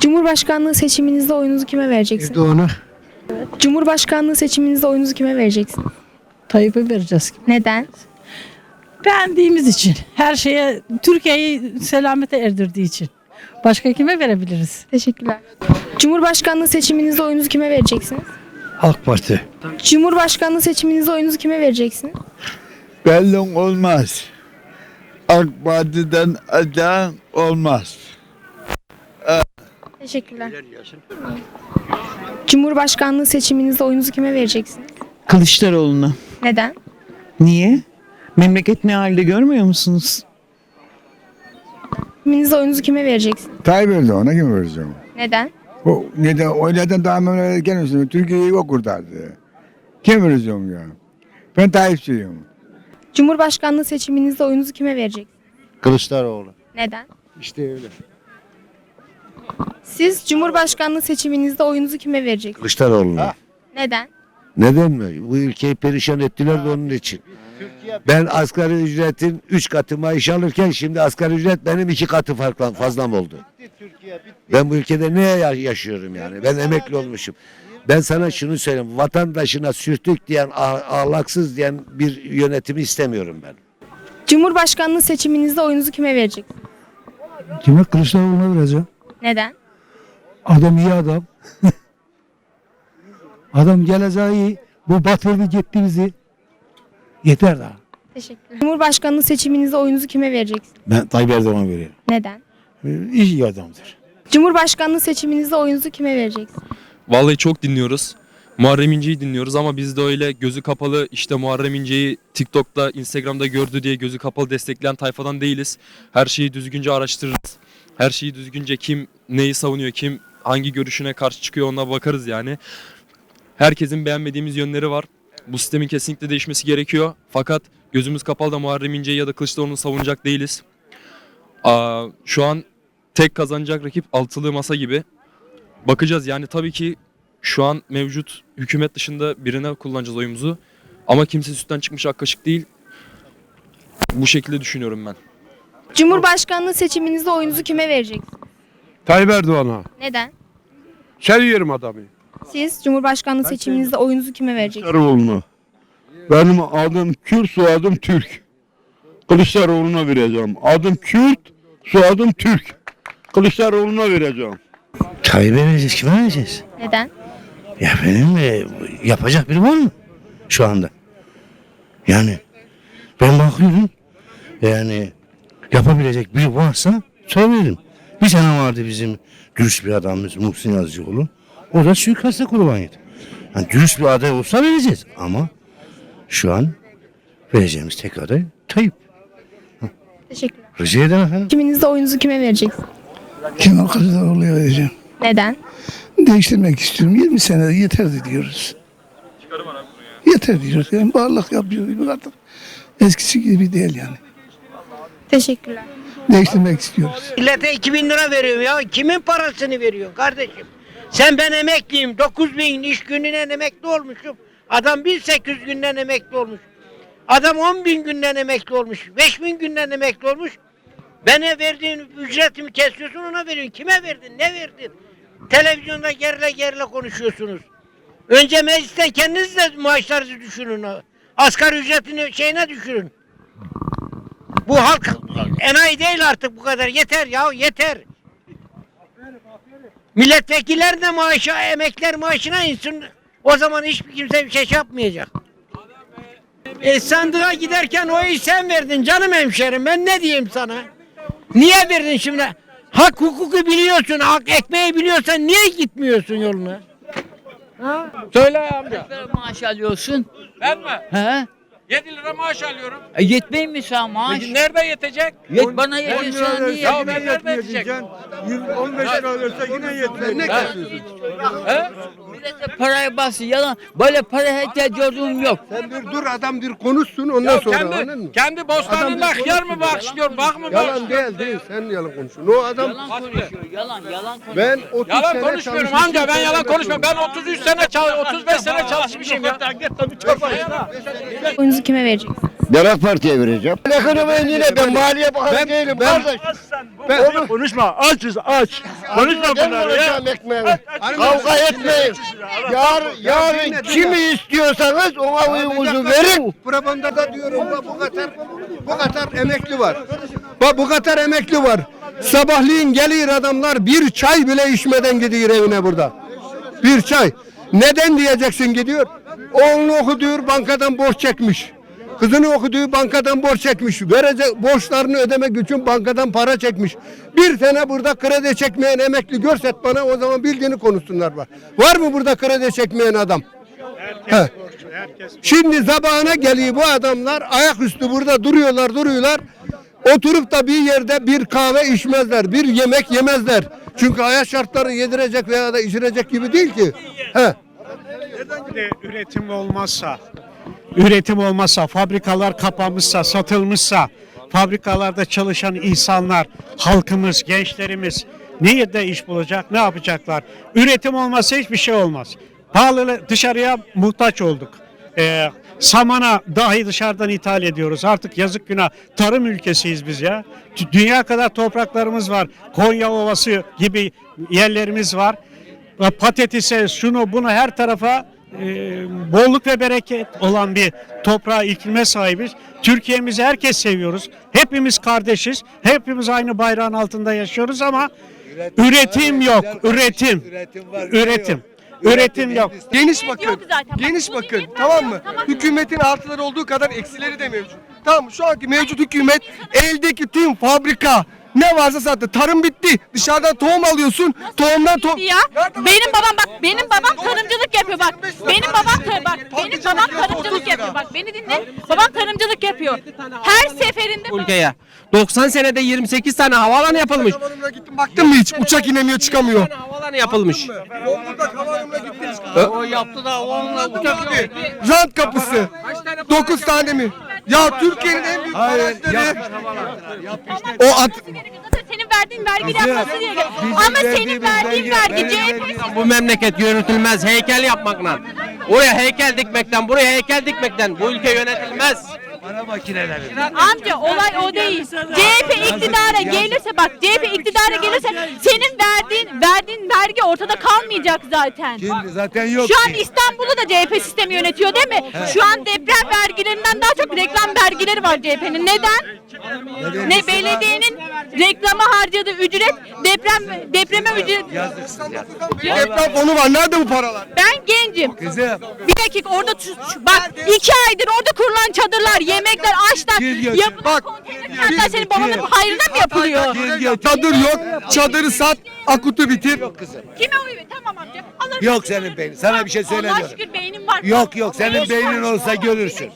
Cumhurbaşkanlığı seçiminizde oyunuzu kime vereceksiniz? Erdoğan'a Cumhurbaşkanlığı seçiminizde oyunuzu kime vereceksiniz? Tayyip'e vereceğiz. Neden? Beğendiğimiz için. Her şeye Türkiye'yi selamete erdirdiği için. Başka kime verebiliriz? Teşekkürler. Cumhurbaşkanlığı seçiminizde oyunuzu kime vereceksiniz? AK Parti. Cumhurbaşkanlığı seçiminizde oyunuzu kime vereceksiniz? Belli olmaz. AK Parti'den aday olmaz. Teşekkürler. Cumhurbaşkanlığı seçiminizde oyunuzu kime vereceksiniz? Kılıçdaroğlu'na. Neden? Niye? Memleket ne halde görmüyor musunuz? Seçiminizde oyunuzu kime vereceksiniz? Tayyip Erdoğan'a kim vereceğim? Neden? O neden o neden daha memleket gelmesin? Türkiye'yi o kurtardı. Kim vereceğim ya? Ben Tayyipçiyim. Cumhurbaşkanlığı seçiminizde oyunuzu kime vereceksiniz? Kılıçdaroğlu. Neden? İşte öyle. Siz Cumhurbaşkanlığı seçiminizde oyunuzu kime vereceksiniz? Kılıçdaroğlu'na. Neden? Neden mi? Bu ülkeyi perişan ettiler de onun için. Ben asgari ücretin 3 katı maaş alırken şimdi asgari ücret benim 2 katı farklı fazlam oldu. Ben bu ülkede ne ya- yaşıyorum yani? Ben emekli olmuşum. Ben sana şunu söyleyeyim. Vatandaşına sürtük diyen, ah- ahlaksız diyen bir yönetimi istemiyorum ben. Cumhurbaşkanlığı seçiminizde oyunuzu kime vereceksiniz? Kime Kılıçdaroğlu'na vereceğim? Neden? Adam iyi adam. adam geleceği bu batırdı gitti bizi. Yeter daha. Teşekkürler. Cumhurbaşkanlığı seçiminizde oyunuzu kime vereceksiniz? Ben Tayyip Erdoğan'a veriyorum. Neden? İyi adamdır. Cumhurbaşkanlığı seçiminizde oyunuzu kime vereceksiniz? Vallahi çok dinliyoruz. Muharrem İnce'yi dinliyoruz ama biz de öyle gözü kapalı işte Muharrem İnce'yi TikTok'ta, Instagram'da gördü diye gözü kapalı destekleyen tayfadan değiliz. Her şeyi düzgünce araştırırız. Her şeyi düzgünce kim neyi savunuyor, kim hangi görüşüne karşı çıkıyor ona bakarız yani. Herkesin beğenmediğimiz yönleri var. Bu sistemin kesinlikle değişmesi gerekiyor. Fakat gözümüz kapalı da Muharrem İnce'yi ya da Kılıçdaroğlu'nu savunacak değiliz. Aa, şu an tek kazanacak rakip altılı masa gibi. Bakacağız yani tabii ki şu an mevcut hükümet dışında birine kullanacağız oyumuzu. Ama kimse sütten çıkmış ak kaşık değil. Bu şekilde düşünüyorum ben. Cumhurbaşkanlığı seçiminizde oyunuzu kime vereceksiniz? Tayyip Erdoğan'a. Neden? Seviyorum adamı. Siz Cumhurbaşkanlığı seçiminizde oyunuzu kime vereceksiniz? Kılıçdaroğlu'na. Benim adım Kürt, soyadım Türk. Kılıçdaroğlu'na vereceğim. Adım Kürt, soyadım Türk. Kılıçdaroğlu'na vereceğim. Tayyip'e vereceğiz. Kime vereceğiz? Neden? Ya benim e, yapacak biri var mı şu anda? Yani ben bakıyorum yani yapabilecek biri varsa söylerim. Bir tane vardı bizim dürüst bir adamımız Muhsin Yazıcıoğlu. O da suikaste kurbanıydı. Yani dürüst bir aday olsa vereceğiz ama şu an vereceğimiz tek aday Tayyip. Teşekkürler. Rica ederim efendim. Seçiminizde oyunuzu kime vereceksiniz? Kemal Kılıçdaroğlu'ya vereceğim. Neden? Değiştirmek istiyorum. 20 sene yeterdi diyoruz. Yeter diyoruz. Yani varlık yapıyoruz artık. Eskisi gibi değil yani. Teşekkürler. Değiştirmek istiyoruz. Millete 2000 lira veriyorum ya. Kimin parasını veriyorsun kardeşim? Sen ben emekliyim. 9000 iş gününden emekli olmuşum. Adam 1800 günden emekli olmuş. Adam 10 bin günden emekli olmuş. 5000 günden emekli olmuş. Bana verdiğin ücretimi kesiyorsun ona veriyorsun. Kime verdin? Ne verdin? Televizyonda gerile gerile konuşuyorsunuz. Önce meclisten kendiniz de maaşlarınızı düşünün. Asgari ücretini şeyine düşürün. Bu halk enayi değil artık bu kadar. Yeter ya yeter. Milletvekiller de maaşa, emekler maaşına insin. O zaman hiçbir kimse bir şey yapmayacak. E sandığa giderken oyu sen verdin canım hemşerim. Ben ne diyeyim sana? Niye verdin şimdi? Hak hukuku biliyorsun, hak ekmeği biliyorsan niye gitmiyorsun yoluna? Ha? Söyle amca. Maaş alıyorsun. Ben mi? He? 7 lira maaş alıyorum. E, yetmeyin mi an maaş? Peki nerede yetecek? Yet bana şu an niye? Ya ben nerede yetecek? 15 lira alırsa yine yetmiyor. Ne He? Millete paraya bas yalan. Böyle para ihtiyacım yok. Sen bir dur adam bir konuşsun ondan Ya sonra anladın kendi, mı? kendi bostanında Adam bir hıyar mı konuşsun bağışlıyor, bak mı Yalan bağışlıyor? değil değil sen yalan konuşuyorsun. O adam Yalan konuşuyor. Yalan yalan konuşuyor. ben 30 Yalan sene konuşmuyorum çalışmışım, amca ben sen yalan konuşmuyorum. Ben 33 sene çal 35 sene çalışmışım ya. Oyunuzu kime vereceksiniz? Ben AK Parti'ye vereceğim. Ekonomi yine ben maliye bakan değilim kardeş. Ben konuşma açız aç. Konuşma bunları ya. Kavga etmeyin. Yar, yarın kimi istiyorsanız ona uyumuzu verin. Propagandada diyorum bak bu kadar bu kadar emekli var. Bak bu kadar emekli var. Sabahleyin gelir adamlar bir çay bile içmeden gidiyor evine burada. Bir çay. Neden diyeceksin gidiyor? Oğlunu okuduğu bankadan borç çekmiş. Kızını okuduğu bankadan borç çekmiş. Verecek borçlarını ödemek için bankadan para çekmiş. Bir tane burada kredi çekmeyen emekli görset bana o zaman bildiğini konuşsunlar var. Var mı burada kredi çekmeyen adam? He. Şimdi zabağına geliyor bu adamlar ayaküstü burada duruyorlar duruyorlar. Oturup da bir yerde bir kahve içmezler, bir yemek yemezler. Çünkü hayat şartları yedirecek veya da içirecek gibi değil ki. He. De üretim olmazsa, üretim olmazsa, fabrikalar kapanmışsa, satılmışsa, fabrikalarda çalışan insanlar, halkımız, gençlerimiz nerede iş bulacak, ne yapacaklar? Üretim olmazsa hiçbir şey olmaz. Pahalı dışarıya muhtaç olduk. Ee, samana dahi dışarıdan ithal ediyoruz. Artık yazık günah. Tarım ülkesiyiz biz ya. Dü- Dünya kadar topraklarımız var. Konya Ovası gibi yerlerimiz var. Patatese, şunu bunu her tarafa e, bolluk ve bereket olan bir toprağa iklime sahibiz. Türkiye'mizi herkes seviyoruz. Hepimiz kardeşiz. Hepimiz aynı bayrağın altında yaşıyoruz ama üretim yok. Üretim. Üretim. Üretim yok. Geniş bakın. Geniş bakın. Tamam mı? Hükümetin artıları olduğu kadar eksileri de mevcut. Tamam mı? Şu anki mevcut hükümet eldeki tüm fabrika ne varsa sattı. Tarım bitti. Dışarıdan tohum alıyorsun. Tohumdan tohum. Ya benim babam bak benim babam tarımcılık yapıyor bak. Benim babam tar- bak benim babam tarımcılık yapıyor bak. Beni dinle. Babam tarımcılık yapıyor. Her seferinde Ülkeye. 90 senede 28 tane havaalanı yapılmış. Havalimanına gittim baktın mı hiç? Uçak inemiyor çıkamıyor. Havaalanı yapılmış. Zonguldak havalimanına gittiniz. O yaptı da onunla uçak Rant kapısı. 9 tane mi? Ya Türkiye'nin en büyük araçları. O at Zaten senin verdiğin vergi yapması diye. Ama senin verdiğin vergi CHP Bu memleket yönetilmez heykel yapmakla. Oraya heykel dikmekten, buraya heykel dikmekten bu ülke yönetilmez. Amca olay o değil. CHP iktidara gelirse bak CHP iktidara gelirse senin verdiğin verdiğin vergi ortada kalmayacak zaten. Zaten yok. Şu an İstanbul'u da CHP sistemi yönetiyor değil mi? Şu an deprem vergilerinden daha çok reklam vergileri var CHP'nin. Neden? Ne belediyenin reklama harcadığı ücret deprem depreme ücret. deprem fonu var. Nerede bu paralar? Ben gencim. Bir dakika orada tut- bak iki aydır orada kurulan çadırlar, yemekler, açlar, yapılan Bak, konteyner kentler senin babanın hayrına mı yapılıyor? Çadır yok. Çadırı sat. Akutu bitir. Kime oy ver? Tamam amca. Alırım. Yok senin beynin. Sana bir şey Allah söylemiyorum. şükür beynim var. Yok, yok, senin beynin olsa görürsün.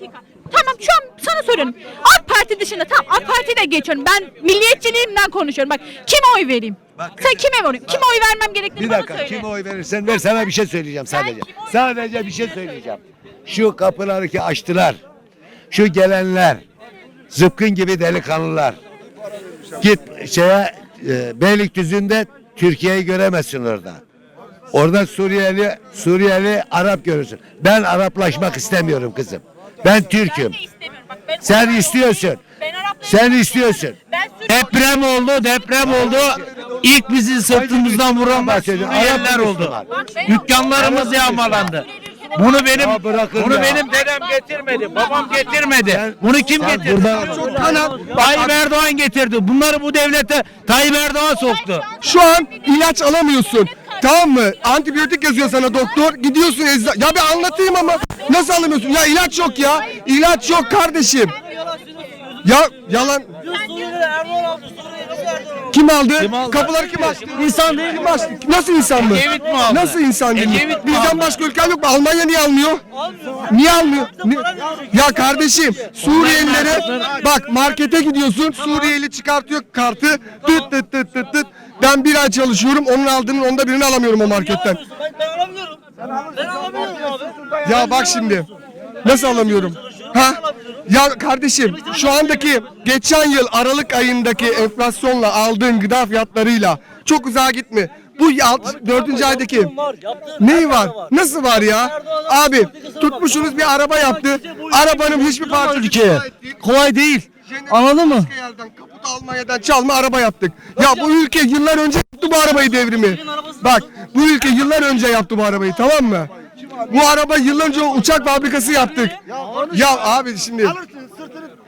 Tamam şu an sana soruyorum. AK Parti dışında tamam AK Parti'yi de geçiyorum. Ben milliyetçiliğimden konuşuyorum. Bak kime oy vereyim? Sen kime oy Kime oy vermem gerektiğini Bir bana dakika söyle. kime oy verirsen ver sana bir şey söyleyeceğim sadece. Sadece bir şey söyleyeceğim. Şu kapıları ki açtılar. Şu gelenler. Zıpkın gibi delikanlılar. Git şeye e, Beylikdüzü'nde Türkiye'yi göremezsin orada. Orada Suriyeli, Suriyeli Arap görürsün. Ben Araplaşmak istemiyorum kızım. Ben Türk'üm. Sen istiyorsun. Sen istiyorsun. Deprem oldu, deprem oldu. İlk bizi sırtımızdan Bahsediyorum. Suriyeliler Arap oldu. Dükkanlarımız yağmalandı. Bunu benim Ya bırakın bunu ya. benim dedem getirmedi. Babam getirmedi. Bunu kim Sen getirdi? burada- Tayyip Erdoğan getirdi. Bunları bu devlete Tayyip Erdoğan soktu. Şu an ilaç alamıyorsun. Tamam mı? Antibiyotik yazıyor sana doktor. Gidiyorsun ecza... Ya bir anlatayım ama nasıl alamıyorsun? Ya ilaç yok ya. İlaç yok kardeşim. Ya yalan. Kim aldı? Kapıları kim açtı? İnsan değil Kim açtı? Nasıl insan mı? Ecevit mi aldı? Nasıl insan değil? Ecevit mi Bizden aldı? başka ülke yok mu? Almanya niye almıyor? Niye almıyor? Ni- Ya kardeşim Suriyelilere bak markete gidiyorsun Suriyeli çıkartıyor kartı tıt tıt tıt tıt tıt. Ben bir ay çalışıyorum onun aldığının onda birini alamıyorum o marketten. Ya bak şimdi. Nasıl alamıyorum? Ha? Ya kardeşim şu andaki geçen yıl Aralık ayındaki enflasyonla aldığın gıda fiyatlarıyla çok uzağa gitme. Bu alt- dördüncü aydaki neyi var? Nasıl var ya? Abi tutmuşsunuz bir araba yaptı. Arabanın hiçbir parçası ülkeye. Kolay değil. Anladın mı? Kaput Almanya'dan çalma araba yaptık. Ya bu ülke yıllar önce yaptı bu arabayı devrimi. Bak bu ülke yıllar önce yaptı bu arabayı tamam mı? Bu araba yıllar önce uçak fabrikası yaptık. Ya abi şimdi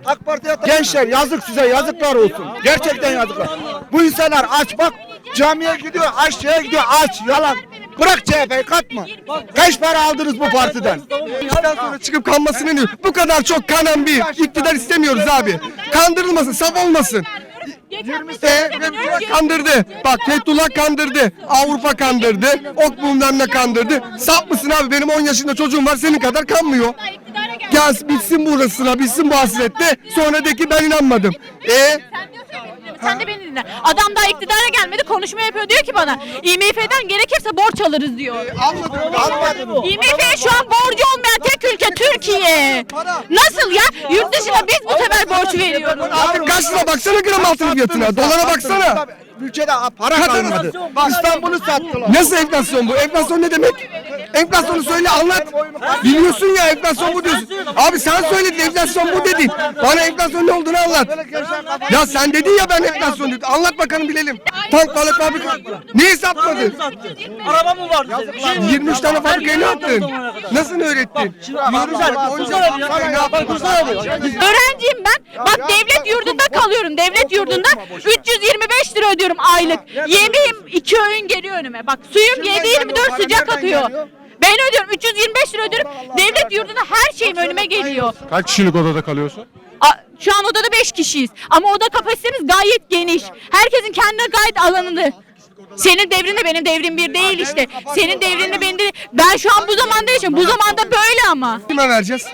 AK Parti'ye Gençler yazık size yazıklar olsun. Gerçekten yazıklar. Bu insanlar aç bak camiye gidiyor aç şeye gidiyor aç yalan. Bırak CHP'yi katma. Kaç para aldınız bu partiden? işten sonra çıkıp kanmasını diyor. Bu kadar çok kanan bir iktidar istemiyoruz abi. Kandırılmasın, saf olmasın. E, Fethullah kandırdı. Bak Fethullah kandırdı. Avrupa kandırdı. Ok bilmem ne kandırdı. Sap mısın abi? Benim 10 yaşında çocuğum var senin kadar kanmıyor. Gel bitsin burası sıra, bitsin bu hasrette. Sonra de ki ben inanmadım. E Ya, sen de beni dinle. Adam daha iktidara gelmedi konuşma yapıyor diyor ki bana IMF'den gerekirse borç alırız diyor. almadım, almadım. IMF'ye şu an borcu olmayan tek ülke Türkiye. Nasıl ya? Yurt dışına biz bu sefer borç veriyoruz. Abi kaç lira baksana gram altın fiyatına. Dolara baksana. Ülkede para kalmadı. İstanbul'u sattılar. Nasıl enflasyon bu? Enflasyon ne demek? Enflasyonu söyle anlat. Biliyorsun ya enflasyon bu diyorsun. Abi sen söyledin enflasyon bu dedin. Bana enflasyon ne olduğunu anlat. Ya sen dedin ya ben enflasyon dedim. Anlat bakalım bilelim. Tank balık fabrika. Neyi satmadın? Araba mı vardı? 23 tane fabrikayı ne yaptın? Nasıl öğrettin? Diyoruz bak onca fabrikayı ne yaptın? Öğrenciyim ben. Bak devlet yurdunda kalıyorum. Devlet yurdunda 325 lira ödüyorum aylık. Yemeğim iki öğün geliyor önüme. Bak suyum 7-24 sıcak atıyor. Ben ödüyorum 325 lira ödüyorum. Devlet yurdunda her şeyim önüme geliyor. Kaç kişilik odada kalıyorsun? A- Şu an odada 5 kişiyiz. Ama oda kapasitemiz gayet geniş. Herkesin kendine gayet alanında. Senin devrinle benim devrim bir değil işte. Senin devrinle benim de ben şu an bu zamanda yaşıyorum. Bu zamanda böyle ama. Kime vereceğiz?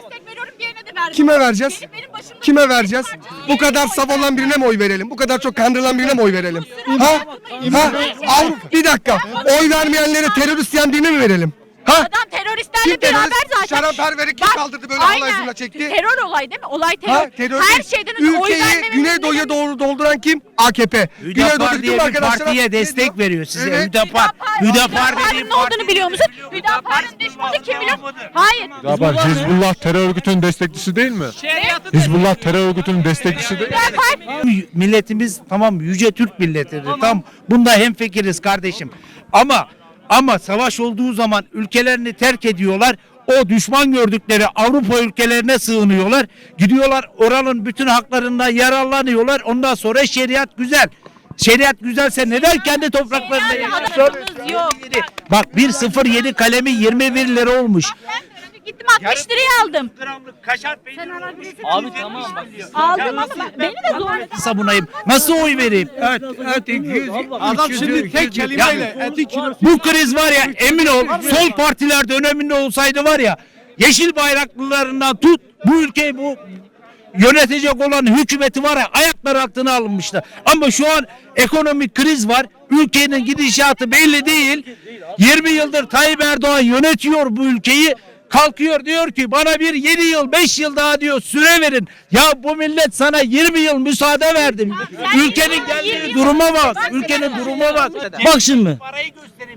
Kime vereceğiz? Benim- benim başımda- Kime vereceğiz? Bu kadar saf olan birine mi oy verelim? Bu kadar çok kandırılan birine mi oy verelim? Ha? Ha? Avrupa bir dakika. Oy vermeyenlere terörist diyen birine mi verelim? Ha? Adam teröristlerle Kim terörist? beraber zaten. Şarampperver'i kim Bak, kaldırdı böyle aynen. halay zurna çekti? Terör olay değil mi? Olay terör. Ha? Terörist. Her şeyden önce oy Ülkeyi vermemenin Güneydoğu'ya doğru dolduran kim? AKP. Güneydoğu'daki tüm arkadaşlara destek veriyor size. Evet. Hüdapar. Hüdapar dediğim Hüdapar'ın ne olduğunu biliyor musun? Hüdapar'ın düşmanı kim biliyor? Hayır. Hizbullah terör örgütünün destekçisi değil mi? Hizbullah terör örgütünün destekçisi değil mi? Hüdapar milletimiz tamam yüce Türk milletidir. Tam bunda hemfikiriz kardeşim. Ama ama savaş olduğu zaman ülkelerini terk ediyorlar. O düşman gördükleri Avrupa ülkelerine sığınıyorlar. Gidiyorlar oranın bütün haklarından yararlanıyorlar. Ondan sonra şeriat güzel. Şeriat güzelse neden kendi topraklarında yok. Bak 1.07 kalemi 21 lira olmuş. Gittim 60 liraya aldım. Abi tamam bak. Aldım ama bak, beni de zor. Savunayım. Nasıl oy vereyim? Adam şimdi tek kelimeyle Bu kriz var ya emin ol sol partiler döneminde olsaydı var ya yeşil bayraklılarından tut bu ülkeyi bu yönetecek olan hükümeti var ya ayaklar altına alınmıştı. Ama şu an ekonomik kriz var. Ülkenin gidişatı belli değil. 20 yıldır Tayyip Erdoğan yönetiyor bu ülkeyi. Kalkıyor diyor ki bana bir 7 yıl 5 yıl daha diyor süre verin. Ya bu millet sana 20 yıl müsaade verdim. Ülkenin geldiği duruma bak. Ülkenin duruma bak. Bak şimdi.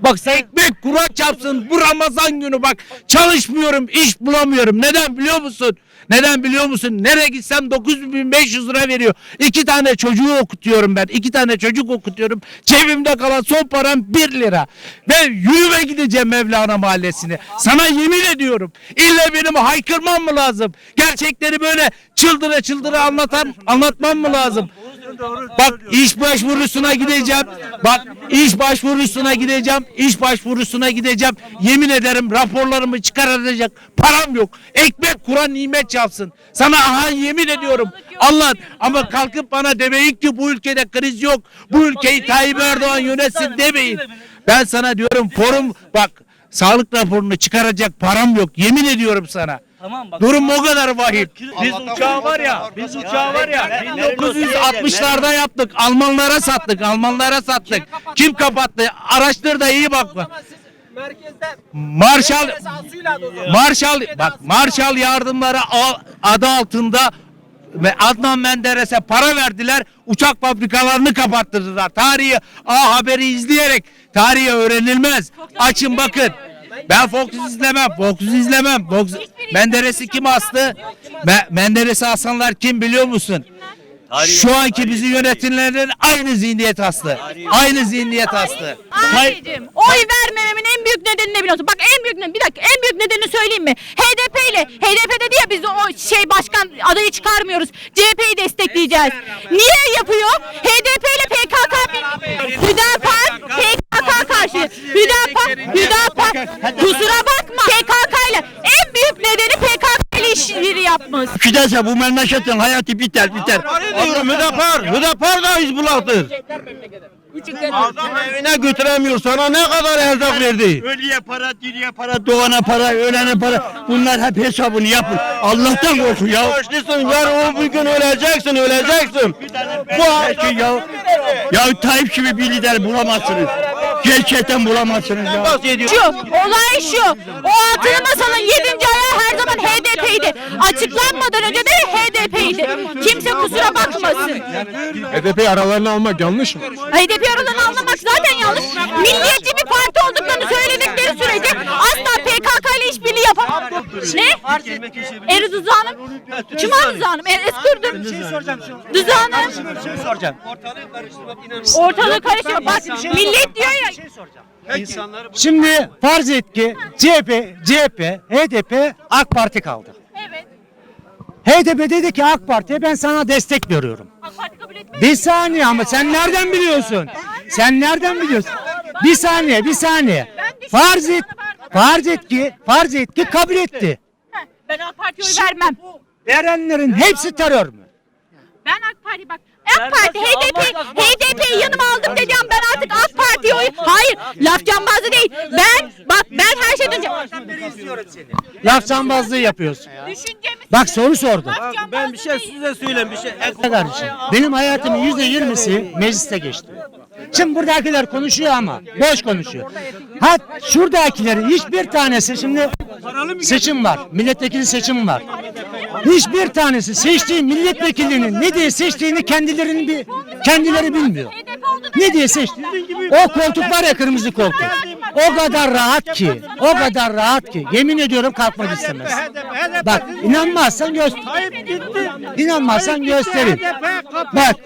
Bak sen ekmek kurak çapsın bu Ramazan günü bak çalışmıyorum iş bulamıyorum. Neden biliyor musun? Neden biliyor musun? Nereye gitsem 9500 lira veriyor. İki tane çocuğu okutuyorum ben. İki tane çocuk okutuyorum. Cebimde kalan son param 1 lira. Ve yürüme gideceğim Mevlana Mahallesi'ne. Sana yemin ediyorum. İlle benim haykırmam mı lazım? Gerçekleri böyle çıldıra çıldıra anlatan, anlatmam mı lazım? Bak iş başvurusuna gideceğim. Bak iş başvurusuna gideceğim. İş başvurusuna gideceğim. Yemin ederim raporlarımı çıkaracak param yok. Ekmek kuran nimet çalsın. Sana aha yemin ediyorum. Allah ama kalkıp bana demeyin ki bu ülkede kriz yok. Bu ülkeyi Tayyip Erdoğan yönetsin demeyin. Ben sana diyorum forum bak sağlık raporunu çıkaracak param yok. Yemin ediyorum sana. Durum o kadar vahim. Biz uçağı var ya, biz uçağı var ya 1960'larda yaptık. Almanlara sattık, Almanlara sattık. Kim kapattı? Araştır da iyi bak. Marshall Marshall bak Marshall yardımları adı altında ve Adnan Menderes'e para verdiler. Uçak fabrikalarını kapattırdılar. Tarihi A Haber'i izleyerek tarihi öğrenilmez. Açın bakın. Ben Fox izlemem. Fox izlemem. Fox... Menderes'i kim astı? Me- Menderes'i asanlar kim biliyor musun? Şu anki bizi yönetenlerin aynı zihniyet astı. Aynı zihniyet astı. Anneciğim oy vermememin en büyük nedeni ne biliyorsun? Bak en büyük nedeni bir dakika en büyük nedenini söyleyeyim mi? HDP ile HDP dedi ya biz o şey başkan adayı çıkarmıyoruz. CHP'yi destekleyeceğiz. Niye yapıyor? HDP ile PKK bir- karşı. Hüdapar Hüdapar kusura bakma PKK ile en büyük nedeni PKK ile işbirliği yapmış. Giderse bu memleketin hayatı biter biter. Hüdapar. Hüdapar da Hizbullah'tır. Adam evine götüremiyor sana ne kadar erzak verdi? Ölüye para, diriye para, doğana para, ölene para. Bunlar hep hesabını yapın. Allah'tan korkun ya. Yaşlısın yarın o bir gün öleceksin, öleceksin. Bu ki ya. Ya Tayyip gibi bir lider bulamazsınız. Gerçekten bulamazsınız ya. Şu, olay şu. O altılı masanın yedinci ayağı her zaman HDP'ydi. Açıklanmadan önce de HDP'ydi. Kimse kusura bakmasın. HDP aralarına almak yanlış mı? HDP aralarını anlamak zaten yanlış. Milliyetçi bir parti olduklarını söyledikleri sürece asla PKK ile işbirliği yapamaz. Ne? Eri Rıza Hanım? Kim o Rıza Hanım? E, Eskürdüm. Rıza Hanım. Ortalığı karıştırma. Bak millet diyor ya. Şimdi farz et ki CHP, CHP, HDP, AK Parti kaldı. HDP dedi ki AK Parti'ye ben sana destek veriyorum. Bir saniye ama sen nereden biliyorsun? Sen nereden biliyorsun? Bir saniye, bir saniye. Farz et, farz et ki, farz et ki kabul etti. Ben AK Parti'ye oy vermem. Verenlerin hepsi terör mü? Ben AK Parti bak. AK Parti HDP HDP'yi yanıma aldım ama ben artık AK Parti'ye oy. Hayır, laf cambazı değil. Ben bak ben her şeyden Laf cambazlığı yapıyorsun. Bak soru sordum. laf cambazı bir şey size söyleyeyim bir şey. Kardeşim, benim hayatımın yüzde yirmisi mecliste geçti. Şimdi buradakiler konuşuyor ama boş konuşuyor. Ha şuradakilerin hiçbir tanesi şimdi seçim var. Milletvekili seçim var. Hiçbir tanesi seçtiği milletvekilinin ne diye seçtiğini kendilerini bir kendileri bilmiyor. Ne diye seçti? O koltuk var ya kırmızı koltuk. O kadar rahat ki, o kadar rahat ki. Yemin ediyorum kalkmak istemez. Bak inanmazsan göster. İnanmazsan göstereyim. Bak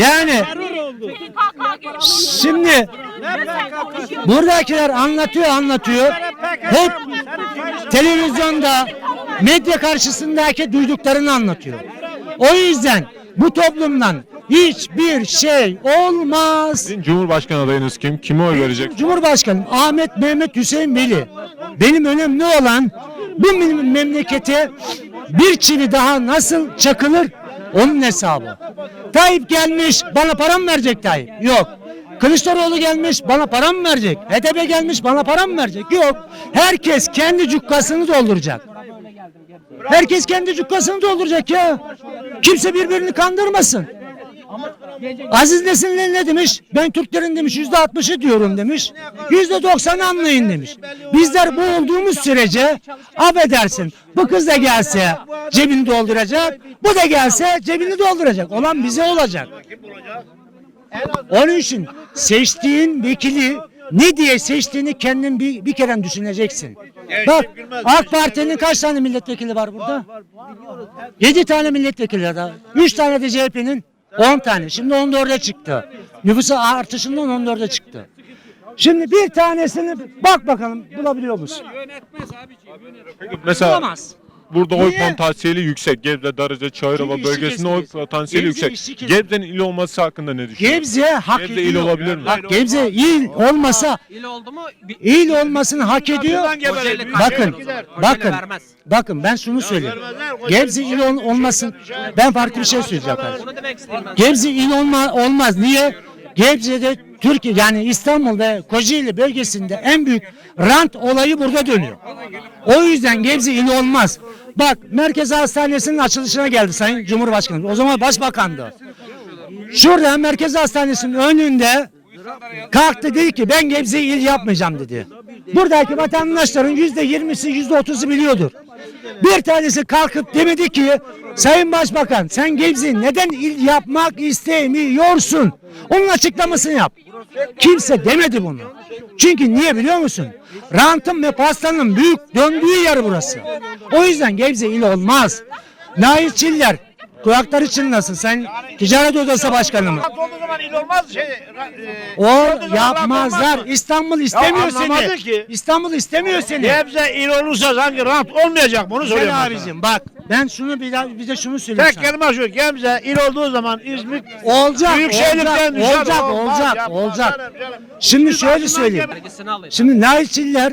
yani şimdi buradakiler anlatıyor anlatıyor. Hep televizyonda medya karşısındaki duyduklarını anlatıyor. O yüzden bu toplumdan hiçbir şey olmaz. Cumhurbaşkanı adayınız kim? Kime oy verecek? Cumhurbaşkanı Ahmet Mehmet Hüseyin Veli. Benim önemli olan bu mem- memlekete bir çivi daha nasıl çakılır onun hesabı. Tayyip gelmiş bana param verecek Tayyip. Yok. Kılıçdaroğlu gelmiş bana param mı verecek? HDP gelmiş bana param mı verecek? Yok. Herkes kendi cukkasını dolduracak. Herkes kendi cukkasını dolduracak ya. Kimse birbirini kandırmasın. Aziz Nesinler ne demiş? Ben Türklerin demiş yüzde altmışı diyorum demiş. Yüzde doksanı anlayın demiş. Bizler bu olduğumuz sürece affedersin. Bu kız da gelse cebini dolduracak. Bu da gelse cebini dolduracak. Olan bize olacak. Onun için seçtiğin vekili ne diye seçtiğini kendin bir, bir kere düşüneceksin. Bak AK Parti'nin kaç tane milletvekili var burada? Yedi tane milletvekili var. Üç tane de CHP'nin 10 tane. Şimdi 14'e çıktı. Nüfusu artışından 14'e çıktı. Şimdi bir tanesini bak bakalım bulabiliyor musun? Mesela Bulamaz. Burada oy Niye? potansiyeli yüksek. Gebze, Darıca, Çayırova Çünkü işçi bölgesinde oy potansiyeli Gebze yüksek. Gebze'nin il olması hakkında ne düşünüyorsun? Gebze hak Gebze ediyor. il olabilir mi? Bak Gebze il olmasa il olmasını hak ediyor. Bakın bakın bakın ben şunu söyleyeyim. Gebze il ol- olmasın. Ben farklı bir şey söyleyeceğim. kardeşim. Gebze il olma, olmaz. Niye? Gebze'de Türkiye yani İstanbul ve Kocaeli bölgesinde en büyük rant olayı burada dönüyor. O yüzden Gebze il olmaz. Bak Merkez Hastanesi'nin açılışına geldi Sayın Cumhurbaşkanı. O zaman başbakandı. Şurada Merkez Hastanesi'nin önünde kalktı dedi ki ben Gebze'yi il yapmayacağım dedi. Buradaki vatandaşların yüzde yirmisi yüzde otuzu biliyordur. Bir tanesi kalkıp demedi ki Sayın Başbakan sen Gebze'yi neden il yapmak istemiyorsun? Onun açıklamasını yap. Kimse demedi bunu. Çünkü niye biliyor musun? Rantın ve pastanın büyük döndüğü yer burası. O yüzden Gebze il olmaz. Nail Çiller kulakları çınlasın. Sen ticaret odası başkanı mı? olduğu zaman il olmaz şey. O yapmazlar. İstanbul istemiyor anlamadı seni. ki. İstanbul istemiyor seni. Gebze il olursa sanki rant olmayacak bunu Güzel söylüyorum. abicim bak ben şunu bir, daha- bir de şunu söyleyeyim Tek sana. kelime şu Gebze il olduğu zaman İzmit Olacak, Büyükşehir'den olacak, düşer, olacak, olmaz, olacak, yapmaz olacak. canım, canım. Şimdi şöyle söyleyeyim. Şimdi Nail Çiller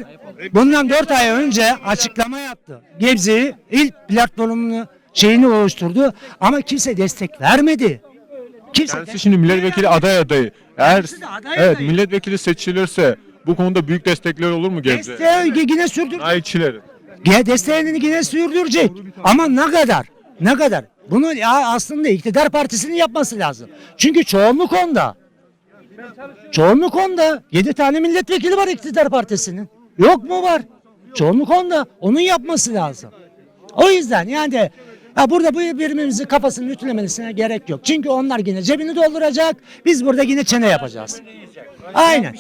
bundan 4 ay önce açıklama yaptı. Gebze'yi il platformunu şeyini oluşturdu ama kimse destek vermedi. Kimse Kendisi şimdi milletvekili aday adayı. Eğer Kendisi de aday evet adayı. milletvekili seçilirse bu konuda büyük destekler olur mu Gebze? desteği yine sürdür. Nailçilerin. Ya desteğini yine sürdürecek. Ama ne kadar? Ne kadar? Bunu ya aslında iktidar partisinin yapması lazım. Çünkü çoğunluk onda. Çoğunluk onda. 7 tane milletvekili var iktidar partisinin. Yok mu var? Çoğunluk onda. Onun yapması lazım. O yüzden yani ya burada bu birbirimizin kafasını ütülemesine gerek yok. Çünkü onlar yine cebini dolduracak. Biz burada yine çene yapacağız. Aynen.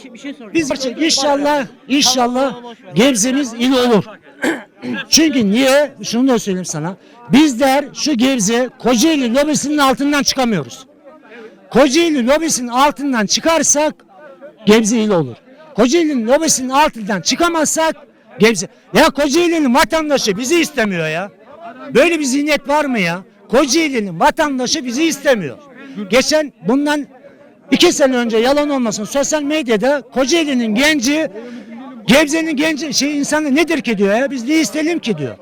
Biz inşallah inşallah Gebze'miz il olur. Çünkü niye? Şunu da söyleyeyim sana. Bizler şu Gebze Kocaeli lobisinin altından çıkamıyoruz. Kocaeli lobisinin altından çıkarsak Gebze il olur. Kocaeli'nin lobisinin altından çıkamazsak Gebze. Ya Kocaeli'nin vatandaşı bizi istemiyor ya. Böyle bir zihniyet var mı ya? Kocaeli'nin vatandaşı bizi istemiyor. Geçen bundan iki sene önce yalan olmasın sosyal medyada Kocaeli'nin genci Gebze'nin genci şey insanı nedir ki diyor ya biz ne isteyelim ki diyor.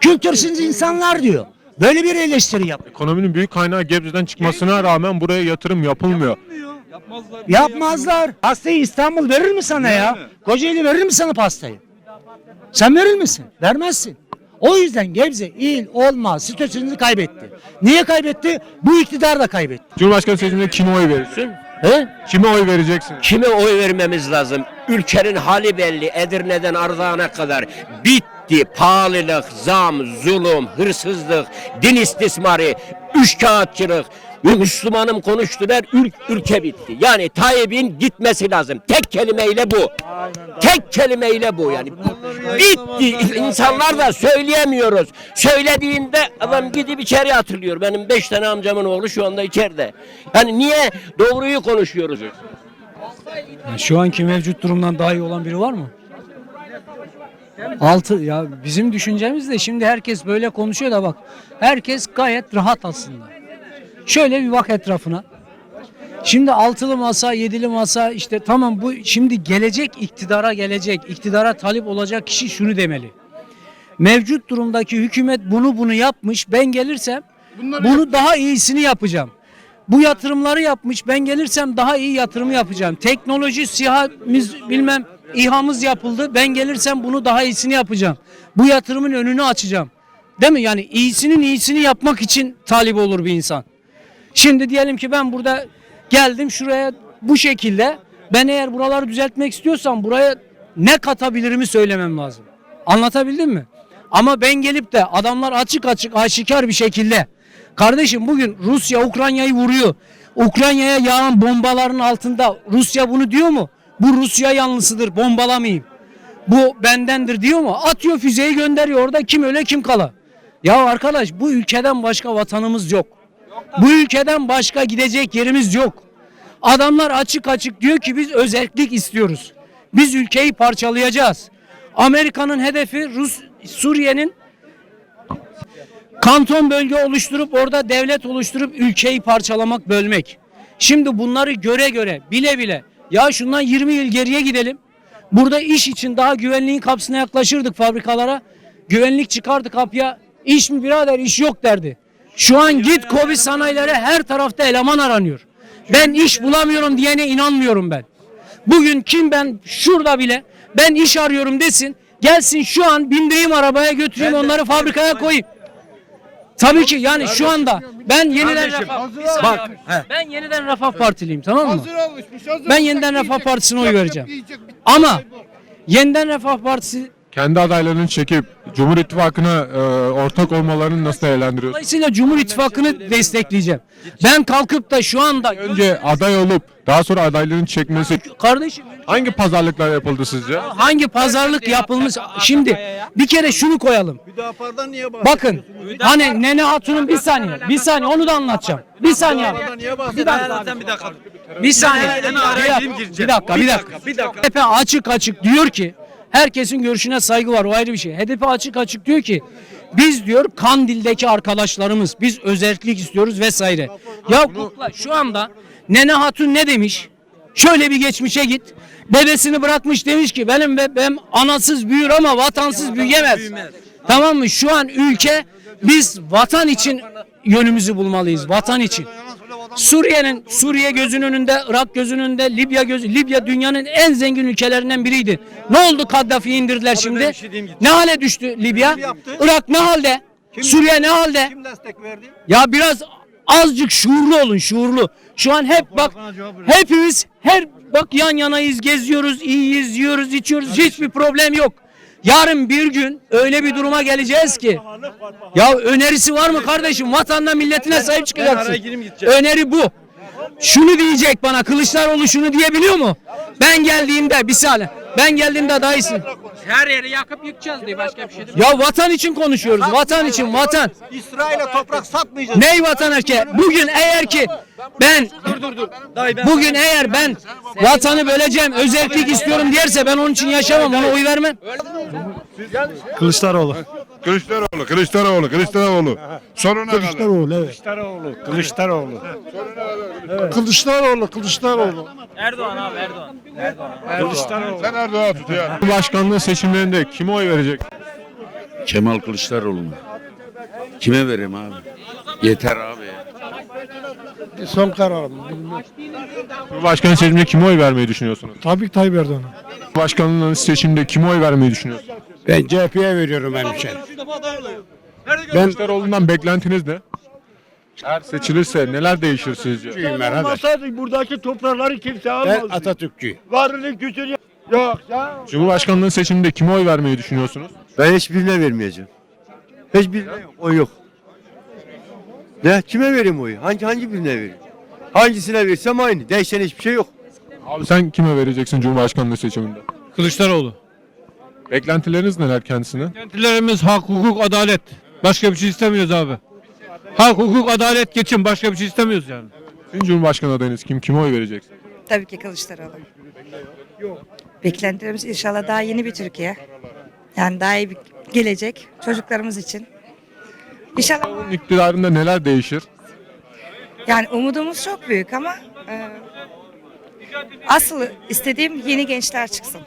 Kültürsüz insanlar diyor. Böyle bir eleştiri yap. Ekonominin büyük kaynağı Gebze'den çıkmasına rağmen buraya yatırım yapılmıyor. Yapmazlar. Pastayı İstanbul verir mi sana ya? Kocaeli verir mi sana pastayı? Sen verir misin? Vermezsin. O yüzden Gebze il olmaz statüsünü kaybetti. Niye kaybetti? Bu iktidar da kaybetti. Cumhurbaşkanı seçiminde kime oy verirsin? He? Kime oy vereceksin? Kime oy vermemiz lazım? Ülkenin hali belli. Edirne'den Ardahan'a kadar bitti. Pahalılık, zam, zulüm, hırsızlık, din istismarı, üçkağıtçılık. Müslümanım konuştular, ül- ülke bitti. Yani Tayyip'in gitmesi lazım. Tek kelimeyle bu. Tek kelimeyle bu yani. Bitti. İnsanlar da söyleyemiyoruz. Söylediğinde adam gidip içeri atılıyor. Benim beş tane amcamın oğlu şu anda içeride. Yani niye doğruyu konuşuyoruz? Şu anki mevcut durumdan daha iyi olan biri var mı? Altı ya bizim düşüncemiz de şimdi herkes böyle konuşuyor da bak herkes gayet rahat aslında. Şöyle bir bak etrafına. Şimdi altılı masa, yedili masa işte tamam bu şimdi gelecek iktidara gelecek, iktidara talip olacak kişi şunu demeli. Mevcut durumdaki hükümet bunu bunu yapmış. Ben gelirsem bunu daha iyisini yapacağım. Bu yatırımları yapmış. Ben gelirsem daha iyi yatırım yapacağım. Teknoloji, sihamız bilmem İHA'mız yapıldı. Ben gelirsem bunu daha iyisini yapacağım. Bu yatırımın önünü açacağım. Değil mi? Yani iyisinin iyisini yapmak için talip olur bir insan. Şimdi diyelim ki ben burada geldim şuraya bu şekilde. Ben eğer buraları düzeltmek istiyorsam buraya ne katabilirimi söylemem lazım. Anlatabildim mi? Ama ben gelip de adamlar açık açık aşikar bir şekilde kardeşim bugün Rusya Ukrayna'yı vuruyor. Ukrayna'ya yağan bombaların altında Rusya bunu diyor mu? Bu Rusya yanlısıdır bombalamayayım. Bu bendendir diyor mu? Atıyor füzeyi gönderiyor orada kim öle kim kala. Ya arkadaş bu ülkeden başka vatanımız yok. Bu ülkeden başka gidecek yerimiz yok. Adamlar açık açık diyor ki biz özellik istiyoruz. Biz ülkeyi parçalayacağız. Amerika'nın hedefi Rus Suriye'nin Kanton bölge oluşturup orada devlet oluşturup ülkeyi parçalamak, bölmek. Şimdi bunları göre göre, bile bile ya şundan 20 yıl geriye gidelim. Burada iş için daha güvenliğin kapısına yaklaşırdık fabrikalara. Güvenlik çıkardı kapıya. İş mi birader iş yok derdi. Şu an git Kobi sanayilere her tarafta eleman aranıyor. Ben iş bulamıyorum diyene inanmıyorum ben. Bugün kim ben şurada bile ben iş arıyorum desin. Gelsin şu an bindireyim arabaya götüreyim onları fabrikaya koyayım. Tabii ki yani şu anda ben yeniden Refah, bak ben yeniden Refah Partiliyim tamam mı? Ben yeniden Refah Partisi'ne oy vereceğim. Ama yeniden Refah Partisi Kendi adaylarını çekip Cumhur İttifakı'na e, ortak olmalarını nasıl değerlendiriyorsunuz? dolayısıyla Cumhur İttifakı'nı destekleyeceğim. Ben kalkıp da şu anda Önce aday olup daha sonra adayların çekmesi kardeşim hangi pazarlıklar yapıldı sizce? hangi pazarlık yapılmış şimdi bir kere şunu koyalım. Bakın hani Nene Hatun'un bir saniye bir saniye onu da anlatacağım. Bir saniye. Bir dakika abi. Bir saniye. Bir dakika, bir dakika, bir dakika. HDP açık açık diyor ki herkesin görüşüne saygı var o ayrı bir şey. HDP açık açık diyor ki biz diyor Kandil'deki arkadaşlarımız biz özellik istiyoruz vesaire. Ya kukla şu anda Nene Hatun ne demiş? Şöyle bir geçmişe git. Bebesini bırakmış demiş ki benim bebem anasız büyür ama vatansız büyüyemez. Tamam mı? Şu an ülke biz vatan için yönümüzü bulmalıyız. Vatan için. Suriye'nin Suriye gözünün önünde, Irak gözünün önünde, Libya göz Libya dünyanın en zengin ülkelerinden biriydi. Ne oldu Kaddafi'yi indirdiler şimdi? Ne hale düştü Libya? Irak ne halde? Suriye ne halde? Ya biraz azıcık şuurlu olun, şuurlu. Şu an hep bak hepimiz her bak yan yanayız, geziyoruz, iyiyiz, yiyoruz, içiyoruz. Hiçbir problem yok. Yarın bir gün öyle bir duruma geleceğiz ki ya önerisi var mı kardeşim? Vatanına milletine sahip çıkacaksın. Öneri bu. Şunu diyecek bana Kılıçdaroğlu şunu diyebiliyor mu? Ben geldiğimde bir saniye. Ben geldiğimde daha iyisin. Her yeri yakıp yıkacağız diye başka bir şey değil. Ya vatan için konuşuyoruz. Vatan için vatan. İsrail'e toprak satmayacağız. Ney vatan erke? Bugün eğer ki ben bugün eğer ben vatanı böleceğim, özellik istiyorum derse ben onun için yaşamam, ona oy vermem. Kılıçdaroğlu. Kılıçdaroğlu, Kılıçdaroğlu, Kılıçdaroğlu. Sonuna kadar. Kılıçdaroğlu evet. Kılıçdaroğlu. Kılıçdaroğlu. Kılıçdaroğlu, Kılıçdaroğlu. Erdoğan abi Erdoğan. Kılıçdaroğlu. Sen Erdoğan tut ya. Başkanlığı seçimlerinde kime oy verecek? Kemal Kılıçdaroğlu? Kime vereyim abi? Yeter abi. Son kararım. Cumhurbaşkanı seçiminde kime oy vermeyi düşünüyorsunuz? Tabii ki Tayyip Erdoğan'a. Başkanlığının seçiminde kime oy vermeyi düşünüyorsunuz? Ben CHP'ye veriyorum benim şey. Kılıçdaroğlu'ndan beklentiniz ne? Eğer seçilirse neler değişir sizce? Olmasaydı buradaki toprakları kimse almazdı. Ben Atatürkçüyüm. Varlık gücünü yok ya. Cumhurbaşkanlığı seçiminde kime oy vermeyi düşünüyorsunuz? Ben hiçbirine vermeyeceğim. Hiçbirine oy yok. Ne? Kime vereyim oyu? Hangi hangi birine vereyim? Hangisine versem aynı. Değişen hiçbir şey yok. Abi sen kime vereceksin Cumhurbaşkanlığı seçiminde? Kılıçdaroğlu. Beklentileriniz neler kendisine? Beklentilerimiz hak, hukuk, adalet. Başka bir şey istemiyoruz abi. Hak, hukuk, adalet geçin. Başka bir şey istemiyoruz yani. Sizin Cumhurbaşkanı adayınız kim? Kime oy vereceksin? Tabii ki Kılıçdaroğlu. Beklentilerimiz inşallah daha yeni bir Türkiye. Yani daha iyi bir gelecek çocuklarımız için. İnşallah Onun iktidarında neler değişir? yani umudumuz çok büyük ama e, asıl istediğim yeni gençler çıksın.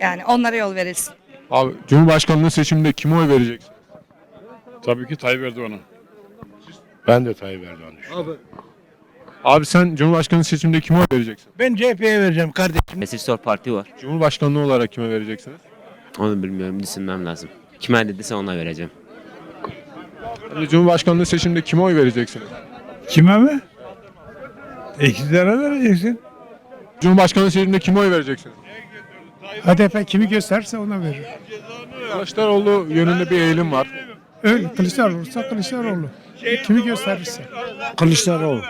Yani onlara yol verilsin. Abi Cumhurbaşkanlığı seçiminde kime oy vereceksin? Tabii ki Tayyip Erdoğan'a. Ben de Tayyip Erdoğan'a Abi sen Cumhurbaşkanlığı seçiminde kime oy vereceksin? Ben CHP'ye vereceğim kardeşim. Mesih Parti var. Cumhurbaşkanlığı olarak kime vereceksiniz? Onu bilmiyorum düşünmem lazım. Kime dediyse ona vereceğim. Abi Cumhurbaşkanlığı seçiminde kime oy vereceksiniz? Kime mi? İktidara vereceksin. Cumhurbaşkanlığı seçiminde kime oy vereceksiniz? HDP kimi gösterse ona verir. Kılıçdaroğlu yönünde bir eğilim var. Öyle Kılıçdaroğlu olursa Kılıçdaroğlu. Kimi gösterirse. Kılıçdaroğlu.